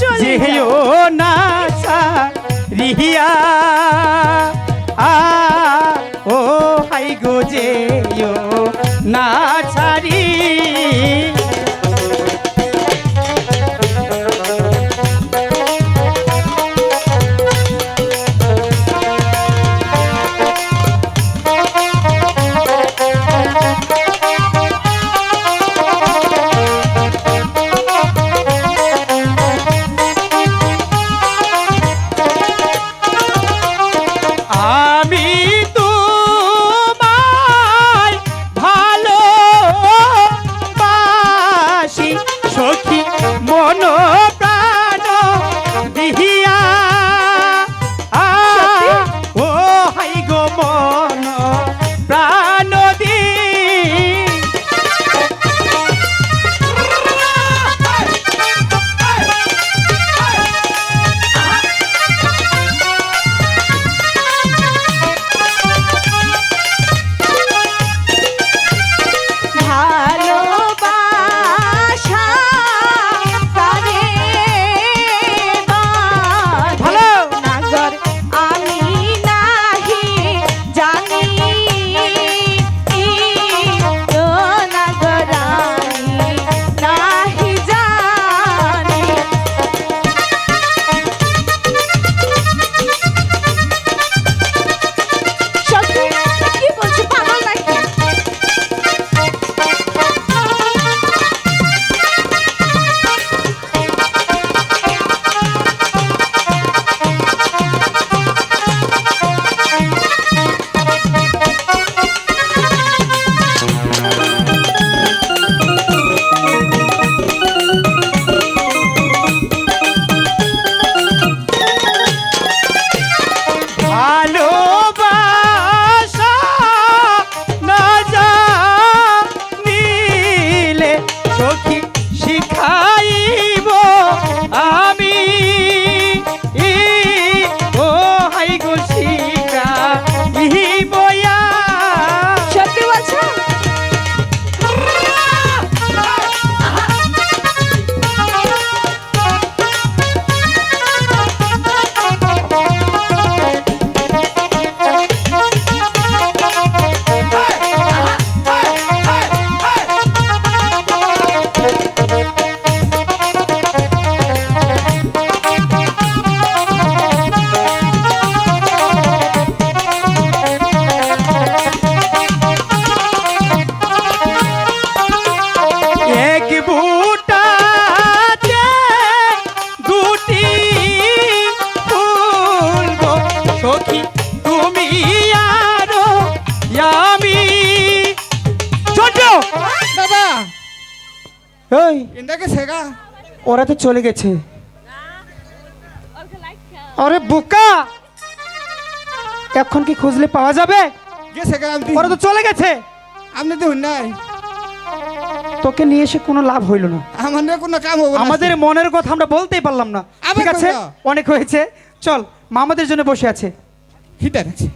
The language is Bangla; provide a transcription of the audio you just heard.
যেও। না রিহিয়া। আ ও হাই গো যেও না এই শেখা। ওরা তো চলে গেছে। আরে বোকা! এখন কি খুঁজলে পাওয়া যাবে? ওরা তো চলে গেছে। আপনি তো নাই। তোকে নিয়ে এসে কোনো লাভ হইল না। আমাদের কোনো কাম হবে আমাদের মনের কথা আমরা বলতেই পারলাম না। ঠিক আছে? অনেক হয়েছে। চল মা আমাদের জন্য বসে আছে। হিটার আছে।